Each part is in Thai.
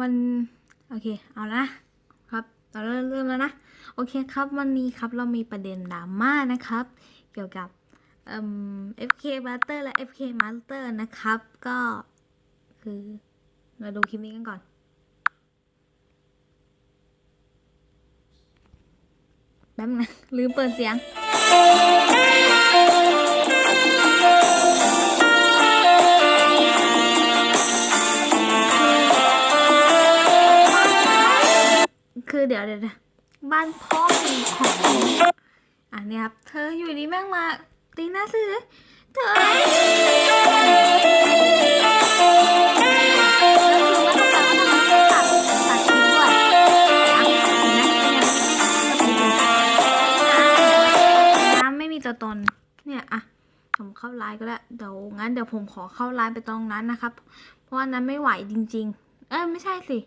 วันโอเคเอาละครับเราเริ่มเริ่มแล้วนะโอเคครับวันนี้ครับเรามีประเด็นดราม่านะครับ เกี่ยวกับเอ่อ FK Master และ FK Master นะครับ ก็คือมาดูคลิปนี้กันก่อนแป๊บนะลืมเปิดเสียง เดี๋ยวเดี๋ยวบ้านพ่อมีของอันนี้ครับ เธออยู่ดีแม่งมาตีหน้าซื้อเธอแล้วคือไม่เข้าใจว่าทำไมต้องตัดตัดทิ้งด้วยอะเห็นเนี่ยน้ำไม่มีตัวตนเนี่ยอะผมเข้าไลน์ก็ได้เดี๋ยวงั้นเดี๋ยวผมขอเข้าไลน์ไปตรงนั้นนะครับ เพราะว่านั้นไม่ไหวจริง ๆ เอ้ยไม่ใช่สิ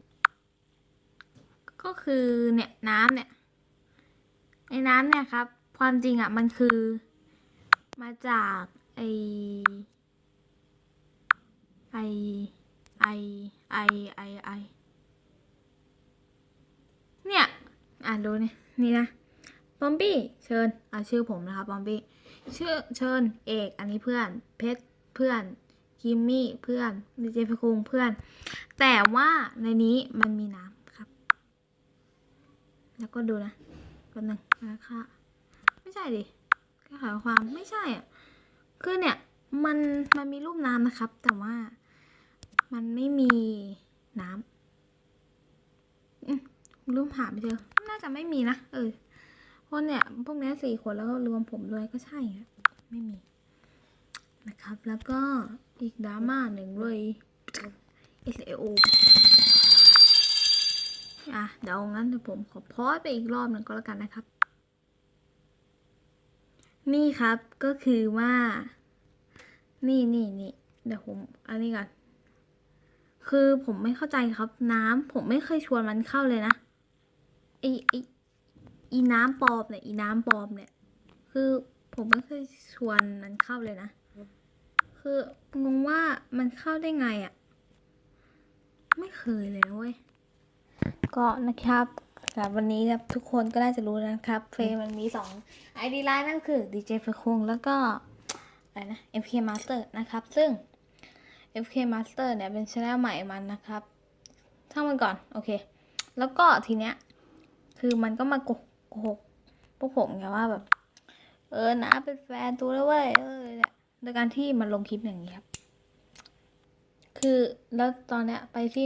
ก็คือเนี่ยน้ำเนี่ยไอ้น้ำเนี่ยครับ ความจริงอะมันคือ มาจากไอไอไอไอไอไอเนี่ย อ่านดูเนี่ยนี่นะปอมปี้เชิญอ่าชื่อผมนะครับปอมปี้ชื่อเชิญเอกอันนี้เพื่อนเพชรเพื่อนคิมมี่เพื่อนดีเจพคุงเพื่อน แต่ว่าในนี้มันมีน้ำ แล้วก็ดูนะแป๊บนึงนะคะไม่ใช่ดิแก้ไขความไม่ใช่อะคือเนี่ยมันมันมีรูปน้ำนะครับ แต่ว่ามันไม่มีน้ำอืมรูปหาไม่เจอ น่าจะไม่มีนะเออเพราะเนี่ยพวกนี้สี่คนแล้วก็รวมผมด้วยก็ใช่อะไม่มี นะครับ แล้วก็อีกดราม่าหนึ่งเลย SAO อะเดี๋ยวงั้นเดี๋ยวผมขอพอดไปอีกรอบหนึ่งก็แล้วกันนะครับ นี่ครับก็คือว่า นี่นี่นี่เดี๋ยวผมอันนี้ก่อนคือผมไม่เข้าใจครับ น้ำผมไม่เคยชวนมันเข้าเลยนะไอไออีน้ำปลอมเนี่ยอีน้ำปลอมเนี่ย คือผมไม่เคยชวนมันเข้าเลยนะ คืองงว่ามันเข้าได้ไงอะ่ะ ไม่เคยเลยเว้ย ก็นะครับสำหรับวันนี้นะครับทุกคนก็น่าจะรู้นะครับเฟซมันมีสองไอดีไลน์นั่นคือ DJ เฟคงแล้วก็อะไรนะ FK Master นะครับ ซึ่ง FK Master เนี่ยเป็นช anel ใหม่มันนะครับทั้งมันก่อน โอเค แล้วก็ทีเนี้ย คือมันก็มาโกโกหกพวกผมไงว่าแบบ เออนะเป็นแฟนตัวแล้วเว้ยเออเนี่ยโดยการที่มันลงคลิปอย่างนี้ครับ คือแล้วตอนเนี้ยไปที่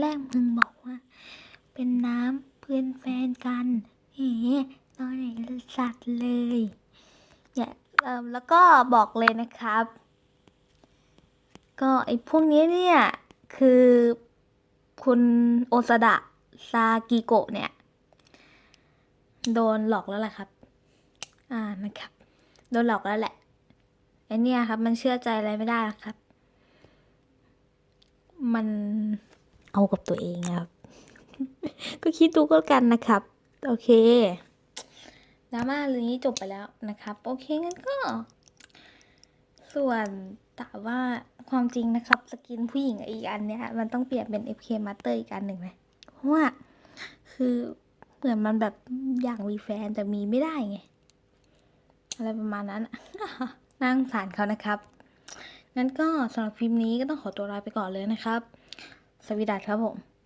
แรกมึงบอกว่า เป็นน้ำเพื่อนแฟนกันเฮ้ตอนไหนสัตว์เลยเนี่ยเอ่อแล้วก็บอกเลยนะครับ ก็ไอ้พวกนี้เนี่ย คือคุณโอซาดะซากิโกะเนี่ย โดนหลอกแล้วแหละครับ อ่านะครับ โดนหลอกแล้วแหละไอเนี่ยครับ มันเชื่อใจอะไรไม่ได้ครับ มัน เอากับตัวเองครับ ก็คิดดูก็กันนะครับ โอเคดราม่าเรื่องนี้จบไปแล้วนะครับ โอเคงั้นก็ ส่วนแต่ว่าความจริงนะครับ สกินผู้หญิงอีกอันเนี้ยมันต้องเปลี่ยนเป็น FK Master อีกอันหนึ่งนะเพราะว่าคือเหมือนมันแบบอยากมีแฟนแต่มีไม่ได้ไง อะไรประมาณนั้นนั่งสารเขานะครับ งั้นก็สำหรับคลิปนี้ก็ต้องขอตัวลาไปก่อนเลยนะครับ สวีดัสครับผม